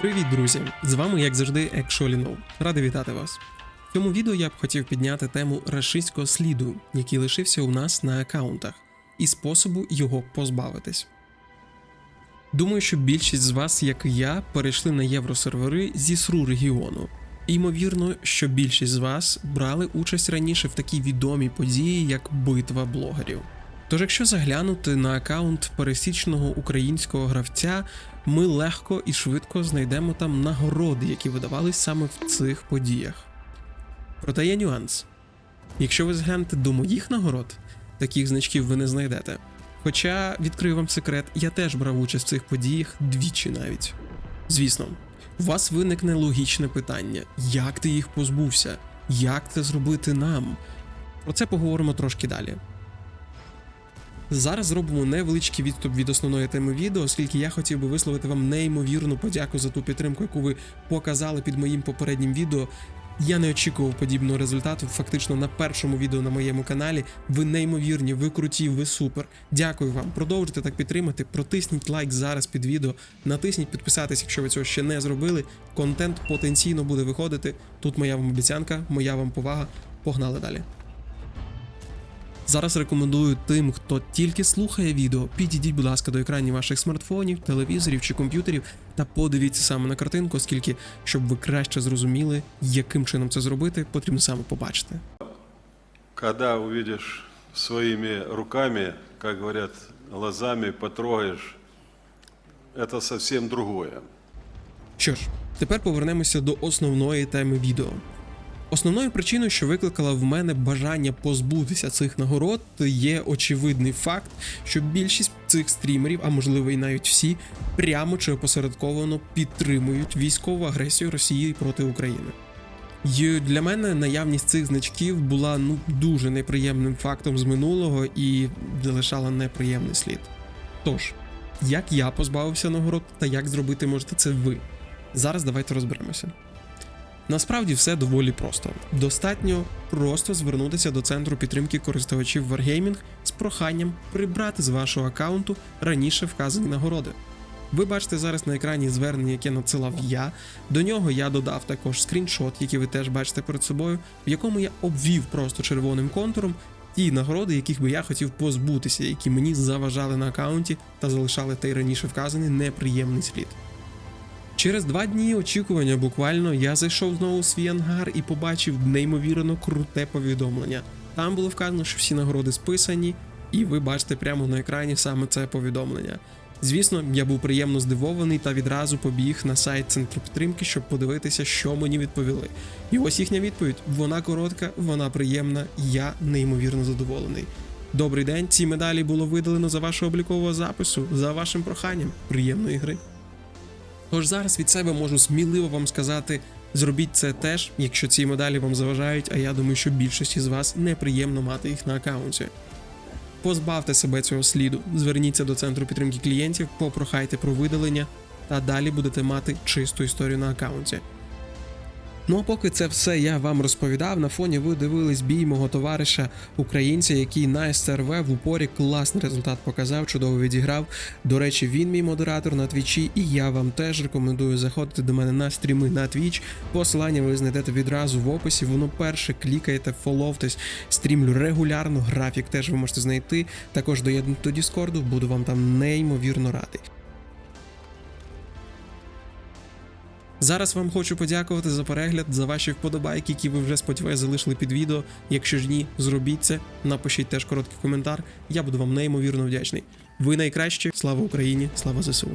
Привіт, друзі! З вами, як завжди, Екшолінов. Радий вітати вас. В цьому відео я б хотів підняти тему рашистського сліду, який лишився у нас на аккаунтах, і способу його позбавитись. Думаю, що більшість з вас, як і я, перейшли на євросервери зі СРУ регіону. І ймовірно, що більшість з вас брали участь раніше в такій відомій події, як битва блогерів. Тож, якщо заглянути на аккаунт пересічного українського гравця, ми легко і швидко знайдемо там нагороди, які видавались саме в цих подіях. Проте є нюанс. Якщо ви зглянете до моїх нагород, таких значків ви не знайдете. Хоча, відкрию вам секрет, я теж брав участь в цих подіях двічі навіть. Звісно, у вас виникне логічне питання: як ти їх позбувся? Як це зробити нам? Про це поговоримо трошки далі. Зараз зробимо невеличкий відступ від основної теми відео, оскільки я хотів би висловити вам неймовірну подяку за ту підтримку, яку ви показали під моїм попереднім відео. Я не очікував подібного результату. Фактично на першому відео на моєму каналі. Ви неймовірні, ви круті, ви супер. Дякую вам. Продовжуйте так підтримати. Протисніть лайк зараз під відео. Натисніть підписатись, якщо ви цього ще не зробили. Контент потенційно буде виходити. Тут моя вам обіцянка, моя вам повага. Погнали далі. Зараз рекомендую тим, хто тільки слухає відео, підійдіть, будь ласка, до екранів ваших смартфонів, телевізорів чи комп'ютерів та подивіться саме на картинку, оскільки, щоб ви краще зрозуміли, яким чином це зробити, потрібно саме побачити. Когда увидишь своими руками, как говорят, глазами потрогаешь, это совсем другое. Що ж, тепер повернемося до основної теми відео. Основною причиною, що викликала в мене бажання позбутися цих нагород, є очевидний факт, що більшість цих стрімерів, а можливо і навіть всі, прямо чи опосередковано підтримують військову агресію Росії проти України. І для мене наявність цих значків була ну дуже неприємним фактом з минулого і залишала неприємний слід. Тож, як я позбавився нагород та як зробити можете це ви? Зараз давайте розберемося. Насправді все доволі просто. Достатньо просто звернутися до центру підтримки користувачів Wargaming з проханням прибрати з вашого аккаунту раніше вказані нагороди. Ви бачите зараз на екрані звернення, яке надсилав я. До нього я додав також скріншот, який ви теж бачите перед собою, в якому я обвів просто червоним контуром ті нагороди, яких би я хотів позбутися, які мені заважали на аккаунті та залишали той раніше вказаний неприємний слід. Через два дні очікування буквально я зайшов знову у свій ангар і побачив неймовірно круте повідомлення. Там було вказано, що всі нагороди списані, і ви бачите прямо на екрані саме це повідомлення. Звісно, я був приємно здивований та відразу побіг на сайт центру підтримки, щоб подивитися, що мені відповіли. І ось їхня відповідь: вона коротка, вона приємна, я неймовірно задоволений. Добрий день, ці медалі було видалено за вашого облікового запису, за вашим проханням. Приємної гри. Тож зараз від себе можу сміливо вам сказати: зробіть це теж, якщо ці медалі вам заважають, а я думаю, що більшості з вас неприємно мати їх на аккаунті. Позбавте себе цього сліду, зверніться до центру підтримки клієнтів, попрохайте про видалення, та далі будете мати чисту історію на аккаунті. Ну а поки це все я вам розповідав, на фоні ви дивились бій мого товариша українця, який на СТРВ в упорі класний результат показав, чудово відіграв. До речі, він мій модератор на твічі, і я вам теж рекомендую заходити до мене на стріми на твіч. Посилання ви знайдете відразу в описі. Воно перше клікаєте, фоловтесь, стрімлю регулярно. Графік теж ви можете знайти. Також доєднуйте до Діскорду, буду вам там неймовірно радий. Зараз вам хочу подякувати за перегляд, за ваші вподобайки, які ви вже сподіваюся залишили під відео. Якщо ж ні, зробіть це, напишіть теж короткий коментар. Я буду вам неймовірно вдячний. Ви найкращі. Слава Україні, слава ЗСУ.